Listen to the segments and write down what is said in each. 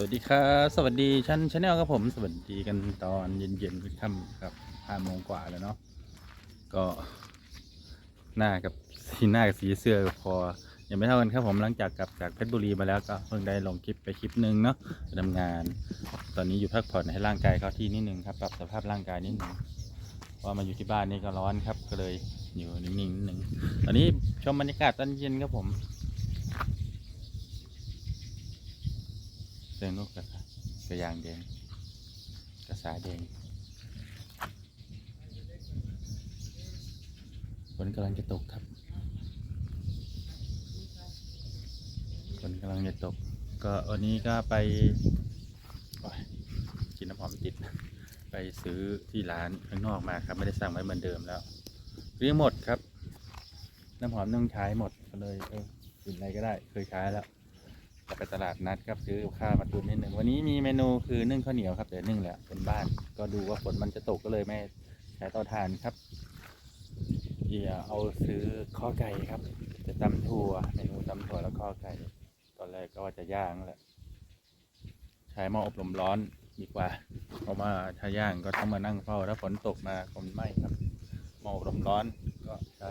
สวัสดีครับสวัสดีชั้นชาแนลครับผม สวัสดีกันตอนเย็นๆค่ำครับห้าโมงกว่าแล้วเนาะก็หน้ากับสีหน้ากับสีเสื้อกับคอยังไม่เท่ากันครับผมหลังจากกลับจากเพชรบุรีมาแล้วก็เพิ่งได้ลงคลิปไปคลิปหนึ่งเนาะไปทำงาน ตอนนี้อยู่พักผ่อนให้ร่างกายเขาที่นิดนึงครับปรับสภาพร่างกายนิดนึงเพราะมาอยู่ที่บ้านนี่ก็ร้อนครับก็เลยอยู่นิ่งๆนิดนึงตอนนี้ชมบรรยากาศตอนเย็นครับผม เรื่องนกกระสากระยางแดงกระสาแดงฝนกำลังจะตกครับฝนกำลังจะตก ก็วันนี้ก็ไปกินน้ำหอมติด ไปซื้อที่ร้านข้างนอกมาครับ ไม่ได้สั่งไว้เหมือนเดิมแล้วเรียหมดครับ น้ำหอมต้องใช้หมดก็เลยเออกินอะไรก็ได้ เคยใช้แล้ว จะไปตลาดนัดครับซื้อข้าวมาตุนนิดหนึ่งวันนี้มีเมนูคือนึ่งข้าวเหนียวครับเดี๋ยวนึ่งแหละเป็นบ้าน ก็ดูว่าฝนมันจะตกก็เลยไม่ใช้เตาถ่านครับเดี๋ยวเอาซื้อข้อไก่ครับ จะตำถั่วเมนูตำถั่วแล้วข้อไก่ตอนแรกก็ว่าจะย่างแหละใช้หม้ออบลมร้อนดีกว่า เพราะว่าถ้าย่างก็ต้องมานั่งเฝ้าถ้าฝนตกมาคงไม้ครับหม้ออบลมร้อนก็ใช้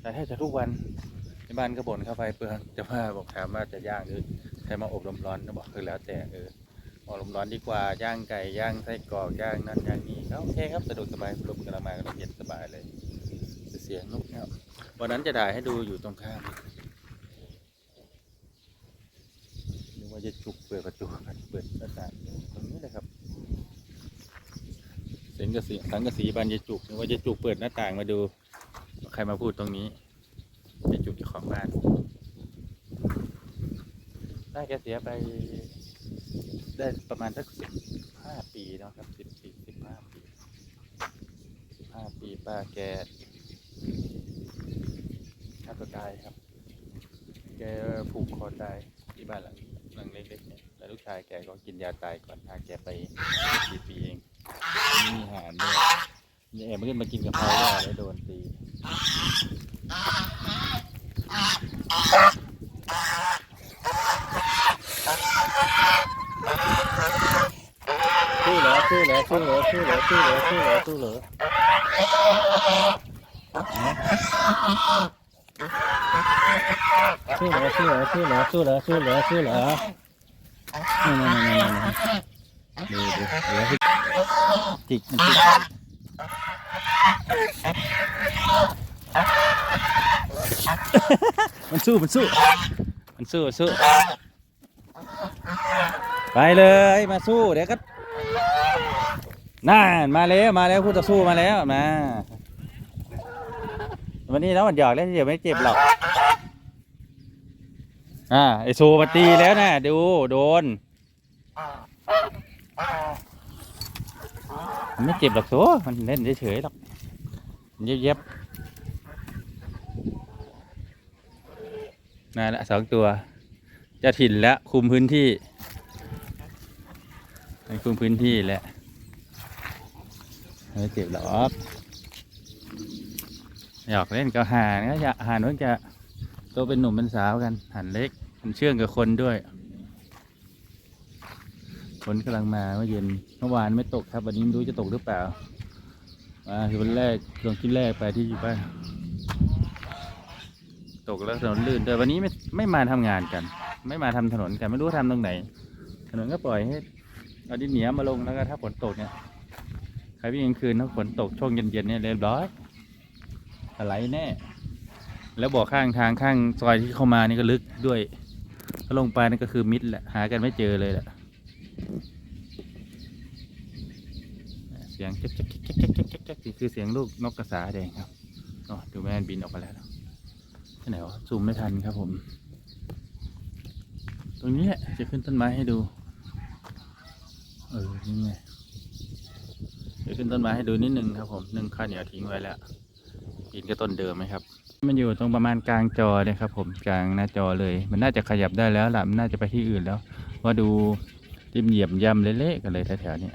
ใช้แทบจะทุกวัน ที่บ้านก็บ่นเข้าไฟเปลืองแต่ว่าบอกถามว่าจะย่างหรือใช้มาอบลมร้อนก็บอกคือแล้วแต่เอออบลมร้อนดีกว่าย่างไก่ย่างไส้กรอกย่างนั่นย่างนี่ก็โอเคครับสะดวกสบายลมกระมาก็เย็นสบายเลยเสียงนกครับวันนั้นจะถ่ายให้ดูอยู่ตรงข้ามนึกว่าจะจุกเปิดประตูเปิดหน้าต่างตรงนี้เลยครับเสียงกระสีสังกระสีบานยายจุกนึกว่าจะจุกเปิดหน้าต่างมาดู ใครมาพูดตรงนี้ เป็นจุดเจ้าของบ้านได้แกเสียไปได้ประมาณสักสิบห้าปีนะครับสิบสี่สิบห้าปีสิบห้าปีป้าแกฆ่าตัวตายครับ แกผูกคอตายที่บ้านหลังหลังเล็กๆเนี่ยแล้วลูกชายแกก็กินยาตายก่อนพาแกไปสี่ปีเองมีอาหารด้วยเนี่ยแอบมาขึ้นมากินกะเพราแล้วโดนตี Tôi lửa, tôi lửa, tôi lửa, tôi lửa, tôi lửa, tôi lửa, tôi lửa. Tôi lửa, tôi lửa, tôi lửa, tôi lửa, tôi lửa, tôi lửa. Nè nè nè nè nè. Được, được, được. Thịt, thịt. มันจิกมันสู้มันสู้ มันสู้สู้ ไปเลยมาสู้เดี๋ยวก็น่านมาแล้วมาแล้วคู่ต่อสู้มาแล้วมาวันนี้แล้วมันหยอกเล่นเดี๋ยวไม่เจ็บหรอกอ่าไอซูมาตีแล้วนะดูโดนมันไม่เจ็บหรอกโซมันเล่นเฉยๆหรอกเย็บๆ นั่นแหละสองตัว จะถิ่นแล้วคุมพื้นที่ในคุมพื้นที่แหละไม่เจ็บหรอกอยากเล่นกับห่านก็อยากห่านเพิ่งจะโตเป็นหนุ่มเป็นสาวกันห่านเล็กมันเชื่องกับคนด้วยฝนกำลังมาเมื่อเย็นเมื่อวานไม่ตกครับวันนี้ไม่รู้จะตกหรือเปล่ามาคือวันแรกลงที่แรกไปที่อยู่บ้าน ตกแล้วถนนลื่นด้วยวันนี้ไม่ไม่มาทำงานกัน ไม่มาทำถนนกันไม่รู้ทำตรงไหน ถนนก็ปล่อยให้เอาดินเหนียวมาลงแล้วก็ถ้าฝนตกเนี่ยใครวิ่งกลางคืนถ้าฝนตกช่วงเย็นๆเนี่ยเรียบร้อยอะไรแน่ แล้วบ่อข้างทางข้างซอยที่เข้ามานี่ก็ลึกด้วยถ้าลงไปนี่ก็คือมิดแหละหากันไม่เจอเลยแหละเสียงเจ๊กเจ๊กเจ๊กจ๊กจ๊กจ๊กจ๊กนี่คือเสียงลูกนกกระสาแดงครับอ๋อดูแม่นบินออกมาแล้วเนอะที่ ไหนวะซูมไม่ทันครับผม ตรงนี้แหละจะขึ้นต้นไม้ให้ดู เออนี่ไงเดี๋ยวขึ้นต้นไม้ให้ดูนิดนึงครับผมหนึ่งข้าวเหนียวทิ้งไว้แล้วกินก็ต้นเดิมไหมครับ มันอยู่ตรงประมาณกลางจอเลยครับ ผมกลางหน้าจอเลย มันน่าจะขยับได้แล้วล่ะมันน่าจะไปที่อื่นแล้วว่าดูริมเหยียบย่ำเละๆกันเลยแถวๆนี้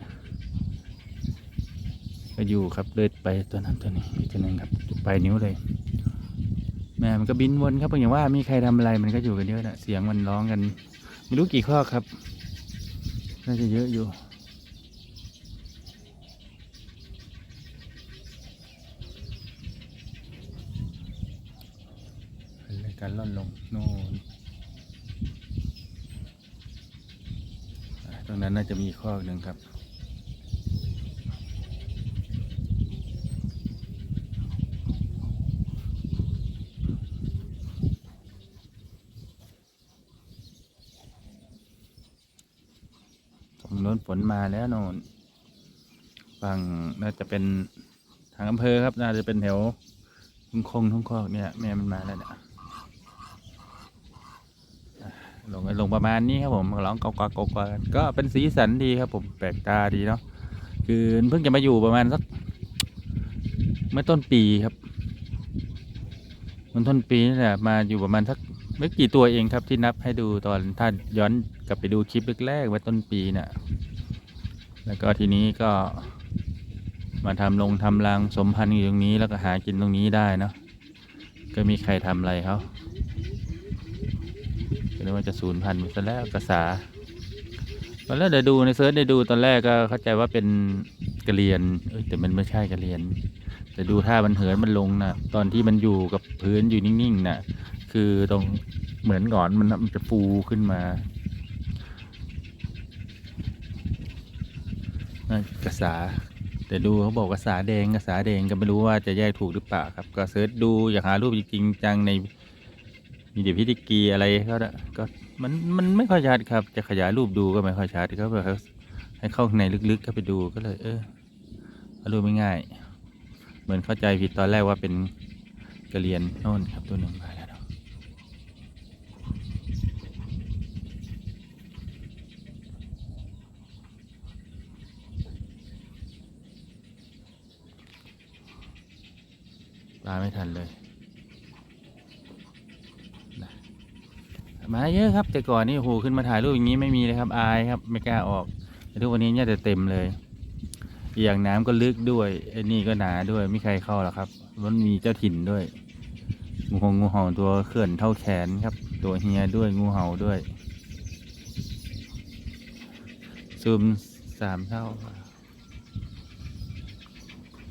ก็อยู่ครับเลยไปตัวนั้นตัวนี้ตัวนึงครับไปนิ้วเลย แม่มันก็บินวนครับเพราะอย่างว่ามีใครทำอะไรมันก็อยู่กันเยอะนะเสียงมันร้องกัน ไม่รู้กี่ข้อครับน่าจะเยอะอยู่การล่อนลงโน่นตรงนั้นน่าจะมีข้อหนึ่งครับ น้นฝนมาแล้วโน่นฝั่งน่าจะเป็นทางอำเภอครับ น่าจะเป็นแถวทุ่งคงทุ่งคอกเนี่ยแม่มันมาแล้วเนี่ยลงลงประมาณนี้ครับผมร้องกอกกอกกันก็เป็นสีสันดีครับผมแปลกตาดีเนาะคือเพิ่งจะมาอยู่ประมาณสักเมื่อต้นปีครับมันต้นปีนี่แหละมาอยู่ประมาณสักไม่กี่ตัวเองครับที่นับให้ดูตอนถ้านย้อนกลับไปดูคลิปแรกๆเมื่อต้นปีน่ะ แล้วก็ทีนี้ก็มาทำลงทำรังสมพันธุ์อยู่ตรงนี้แล้วก็หากินตรงนี้ได้เนาะก็มีใครทำอะไรเขาก็นึกว่าจะสูญพันธุ์ไปซะแล้วกระสาตอนแรกเดี๋ยวดูในเซิร์ชได้ดูตอนแรกก็เข้าใจว่าเป็นกระเรียนเอ้ยแต่มันไม่ใช่กระเรียน แต่ดูท่ามันเหินมันลงนะตอนที่มันอยู่กับพื้นอยู่นิ่งๆนะคือตรงเหมือนหงอนมันมันจะฟูขึ้นมา น่า กระสาแต่ดูเขาบอกกระสาแดงกระสาแดงก็ไม่รู้ว่าจะแยกถูกหรือเปล่าครับ ก็เสิร์ชดูอยากหารูปจริงจังในมีเดียพิธีกีอะไรก็ได้ก็มันมันไม่ค่อยชัดครับ จะขยายรูปดูก็ไม่ค่อยชัดก็แบบให้เข้าในลึกๆเข้าไปดูก็เลย เออรูปไม่ง่าย เหมือนเข้าใจผิดตอนแรกว่าเป็นกระเรียนโน่นครับตัวหนึ่งมาแล้วเนาะป ลาไม่ทันเลยมาเยอะครับ แต่ก่อนนี่โอ้โหขึ้นมาถ่ายรูปอย่างนี้ไม่มีเลยครับ อายครับ ไม่กล้าออกแต่ทุกวันนี้เนี่ยจะเต็มเลย อย่างน้ำก็ลึกด้วยไอ้นี่ก็หนาด้วยไม่ใครเข้าหรอกครับมันมีเจ้าถิ่นด้วยงูหงงูเห่าตัวเขื่อนเท่าแขนครับ ตัวเฮียด้วยงูเห่าด้วยซูมสามเท่า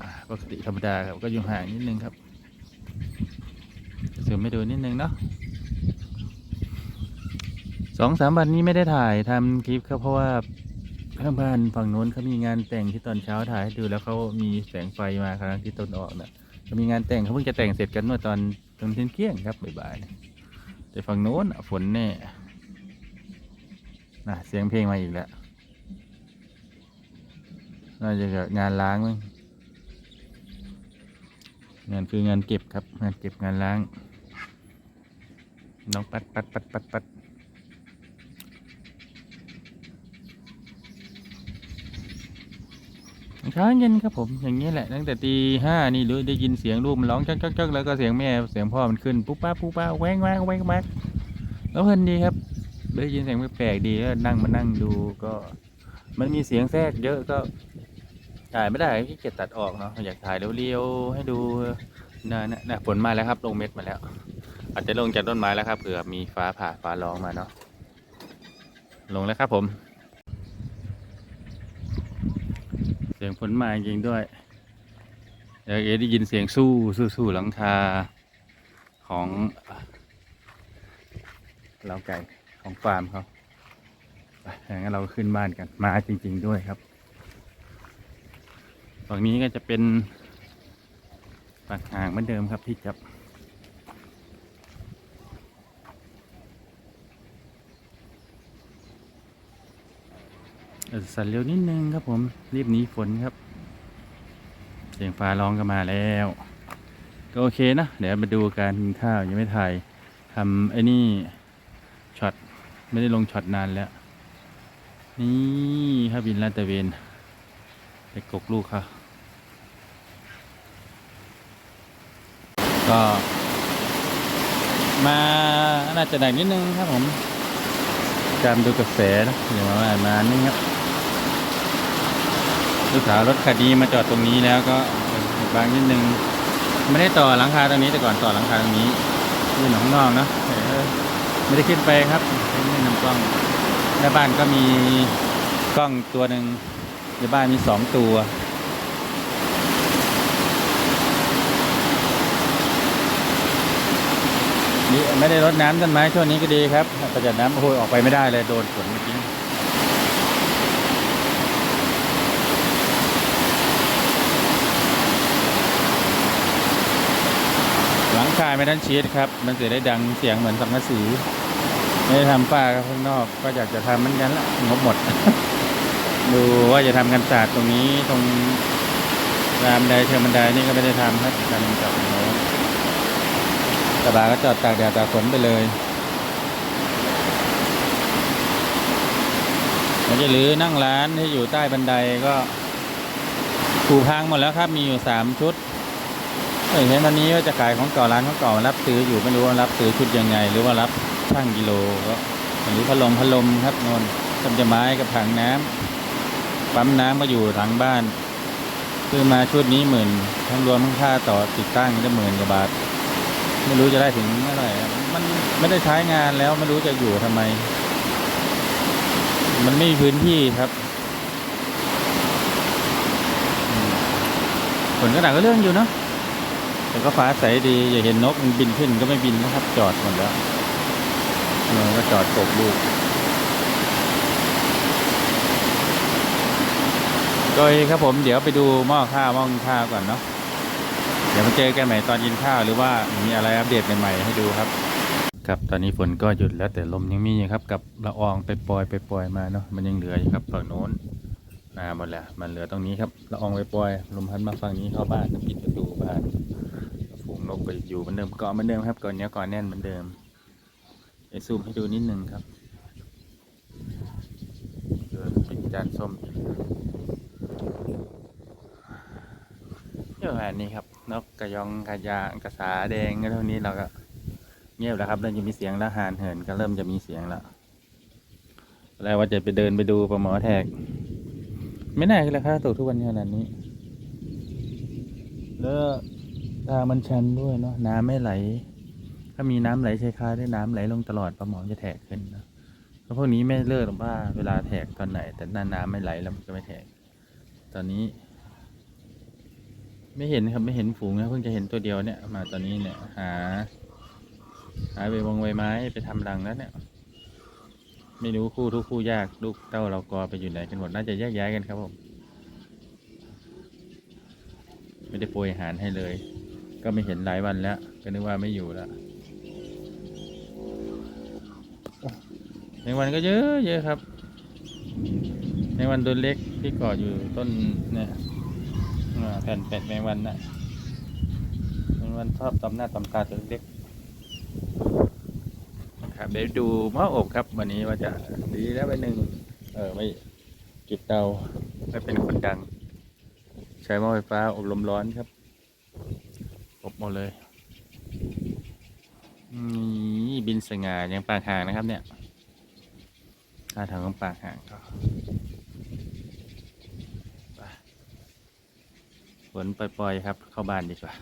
อ่าปกติธรรมดาครับก็อยู่ห่างนิดนึงครับ ซูมไม่ดูนิดนึงเนาะสองสามวันนี้ไม่ได้ถ่ายทำคลิปครับเพราะว่าข้างบ้านฝั่งโน้นเขามีงานแต่งที่ตอนเช้าถ่ายให้ดูแล้วเขามีแสงไฟมาครั้งที่ต้นออกน่ะก็มีงานแต่งเขาเพิ่งจะแต่งเสร็จกันเมื่อตอนตอนเที่ยงเที่ยงครับบ่ายๆแต่ฝั่งโน้นฝนแน่น่ะเสียงเพลงมาอีกแล้วน่าจะเกิดงานล้างมั้งงานคืองานเก็บครับ งานเก็บงานล้าง น้องปัดปัดปัดปัดปัดเช้าเย็นครับผมอย่างนี้แหละตั้งแต่ตีห้านี่รู้ได้ยินเสียงลูกมันร้องจักจักจักแล้วก็เสียงแม่เสียงพ่อมันขึ้นปุ๊บป้าปุ๊บป้าแว้งแว้งแว้งแว้งแล้วเพลินดีครับ ได้ยินเสียงแปลกๆดีแล้วนั่งมานั่งดูก็ มันมีเสียงแทรกเยอะก็ถ่ายไม่ได้พี่เกียจตัดออกเนาะอยากถ่ายเร็วๆให้ดูนะนะนะฝนมาแล้วครับลงเม็ดมาแล้ว อาจจะลงจากต้นไม้แล้วครับเผื่อมีฟ้าผ่าฟ้าร้องมาเนาะลงแล้วครับผม เสียงฝนมาจริงด้วยเดี๋ยวเอได้ยินเสียงสู้สู้สู้หลังคาของเล้าไก่ของฟาร์มเขาไปอย่างนั้นเราขึ้นบ้านกัน มาจริง ๆ ด้วยครับฝั่งนี้ก็จะเป็นปากห่างเหมือนเดิมครับที่จับ เออ สั่นเร็วนิดนึงครับผม รีบหนีฝนครับ เสียงฟ้าร้องก็มาแล้ว ก็โอเคนะ เดี๋ยวมาดูการกินข้าวยังไม่ถ่ายทำไอ้นี่ช็อตไม่ได้ลงช็อตนานแล้ว นี่ครับบินลาดตะเวนไปกกลูกเขาก็ มาน่าจะหนักนิดนึงครับผมจำดูกระแสนะเดี๋ยวมามานี่ครับ ลูกสาวรถคันนี้มาจอดตรงนี้แล้วก็บางนิดนึง ไม่ได้ต่อหลังคาตรงนี้แต่ก่อนต่อหลังคาตรงนี้ยืนข้างนอกเนะไม่ได้ขึ้นไปครับไม่ได้นำกล้องในบ้านก็มีกล้องตัวหนึ่งในบ้านมีสองตัวนี่ไม่ได้รดน้ำต้นไม้ช่วงนี้ก็ดีครับประหยัดน้ำโอ้โหออกไปไม่ได้เลยโดนฝนเมื่อกี้หลังคาไม่ทันชีสครับ มันจะได้ดังเสียงเหมือนสังกะสีไม่ได้ทำฝ้าข้างนอกก็อยากจะทำเหมือนกันละงบหมด ดูว่าจะทำกันศาสตร์ตรงนี้ตรงรามบันไดเชิงบันไดนี่ก็ไม่ได้ทำครับทำจากโน้นกระบะก็จอดตากแดดตากฝนไปเลยมันจะหรือนั่งร้านที่อยู่ใต้บันไดก็ผูพังหมดแล้วครับมีอยู่สามชุด เห็นตอนนี้ว่าจะขายของเก่าร้านของเก่ารับซื้ออยู่ไม่รู้ว่ารับซื้อชุดยังไง หรือว่ารับช่างกิโลก็หรือพัดลมพัดลมครับโนนต้นจะไม้กับถังน้ำปั๊มน้ำก็อยู่หลังบ้านซื้อมาชุดนี้หมื่นทั้งรวมทั้งค่าต่อติดตั้งก็หมื่นกว่าบาท ไม่รู้จะได้ถึงเมื่อไหร่มันไม่ได้ใช้งานแล้วไม่รู้จะอยู่ทำไม มันไม่มีพื้นที่ครับอืมฝนก็หนักก็เรื่องอยู่เนาะ แต่ก็ฟ้าใสดี อย่าเห็นนกมันบินขึ้นก็ไม่บินนะครับ จอดหมดแล้วเออก็จอดตกลูกโดยครับผมเดี๋ยวไปดูหม้อข้าวหม้อข้าวก่อนเนาะเดี๋ยวมาเจอกันใหม่ตอนกินข้าวหรือว่ามีอะไรอัปเดตใหม่ๆให้ดูครับ ครับตอนนี้ฝนก็หยุดแล้วแต่ลมยังมีอยู่ครับ กับละอองไปปล่อยไปปล่อยมาเนาะมันยังเหลืออยู่ครับฝั่งโน้นมาหมดแล้วมันเหลือตรงนี้ครับละอองไปปล่อยลมพัดมาฝั่งนี้เข้าบ้านปิดประตูบ้าน ฝูงนกก็อยู่เหมือนเดิมเกาะเหมือนเดิมครับก่อนเนี้ยก่อนแน่นเหมือนเดิมไปซูมให้ดูนิดนึงครับเดินปิดจานส้มอีกเยอะขนาดนี้ครับ นกกระยองกระยางกระสาแดงก็เท่านี้เราก็เงียบแล้วครับเริ่มจะมีเสียงแล้วหานเหินก็เริ่มจะมีเสียงแล้วแล้วว่าจะไปเดินไปดูปลาหมอแทกไม่น่าเลยครับตกทุกวันนี้ขนาดนี้แล้ว ทางมันชันด้วยเนาะน้ำไม่ไหล ถ้ามีน้ำไหลใช้คาได้น้ำไหลลงตลอดปลาหมอจะแทกขึ้นนะเพราะพวกนี้ไม่เลิกหรอกว่าเวลาแทกตอนไหน แต่น้ำน้ำไม่ไหลแล้วมันก็ไม่แทก ตอนนี้ ไม่เห็นครับไม่เห็นฝูงนะเพิ่งจะเห็นตัวเดียวเนี่ย มาตอนนี้เนี่ย หา หาใบวงใบไม้ไปทำรังแล้วเนี่ย ไม่รู้คู่ทุกคู่ยากลูกเต้าเรากอไปอยู่ไหนกันหมดน่าจะแยกย้ายกันครับผมไม่ได้โปรยอาหารให้เลย ก็ไม่เห็นหลายวันแล้ว ก็นึกว่าไม่อยู่แล้วในวันก็เยอะเยอะครับ ในวันตัวเล็กที่เกาะอยู่ต้นเนี่ยแผ่นเป็ดแมงวันนะแมงวันชอบตำหน้าตำตาตัวเล็กครับเดี๋ยวดูหม้ออบครับ วันนี้ว่าจะดีแล้วไปหนึ่งเออไม่จุดเตาไม่เป็นคนดัง ใช้หม้อไฟฟ้าอบลมร้อนครับ หมดเลยนี่บินสง่ายังปากห่างนะครับ เนี่ยท่าทางของปากห่างก็ฝนปล่อยๆครับ เข้าบ้านดีกว่า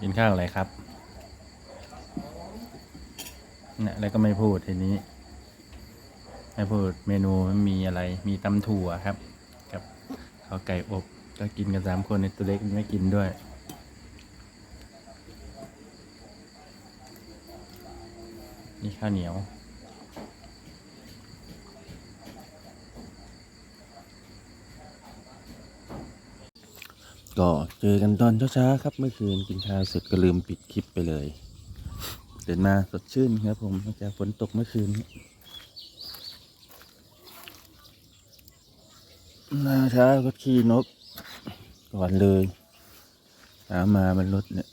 กินข้าวอะไรครับเนี่ยแล้วก็ไม่พูดทีนี้ ไม่พูดเมนูมันมีอะไร มีตำถั่วครับ กับข้าวไก่อบ ก็กินกันสามคนในตัวเล็กไม่กินด้วย นี่ข้าวเหนียวก็เจอกันตอนเช้าๆครับ เมื่อคืนกินข้าวเสร็จก็ลืมปิดคลิปไปเลยเดินมาสดชื่นครับผมหลังจากฝนตกเมื่อคืนมาเช้าก็ขี่นก ก่อนเลยตามมามันรถเนี่ย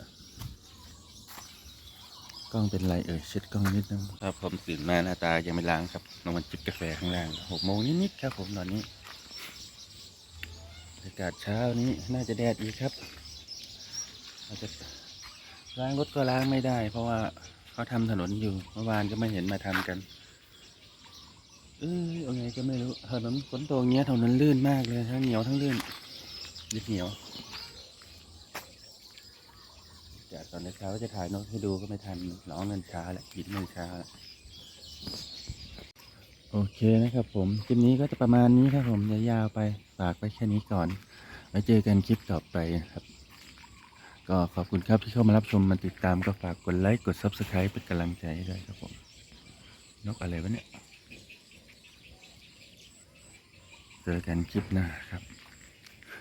กล้องเป็นไรเอ่ยเช็ดกล้องนิดนึงครับผมตื่นมาหน้าตายังไม่ล้างครับนอนจิบกาแฟข้างล่างหกโมงนิดๆครับผมตอนนี้บรรยากาศเช้านี้น่าจะแดดอีครับอาจจะล้างรถก็ล้างไม่ได้ เพราะว่าเขาทำถนนอยู่เมื่อวานก็ไม่เห็นมาทำกัน เออเอาไงก็ไม่รู้ถนนฝนตกเงี้ยถนนลื่นมากเลยทั้งเหนียวทั้งลื่น ดิบเหนียวจากตอนเช้าจะถ่ายนกให้ดูก็ไม่ทันร้องเงินช้าแหละบินเงินช้าแล้วโอเคนะครับผมคลิปนี้ก็จะประมาณนี้ครับผมยาวไปฝากไว้แค่นี้ก่อน ไว้เจอกันคลิปต่อไปนะครับ ก็ขอบคุณครับที่เข้ามารับชมมาติดตามก็ฝากกดไลค์กด Subscribe เป็นกำลังใจให้ด้วยครับผม นกอะไรวะเนี่ย เจอกันคลิปหน้าครับ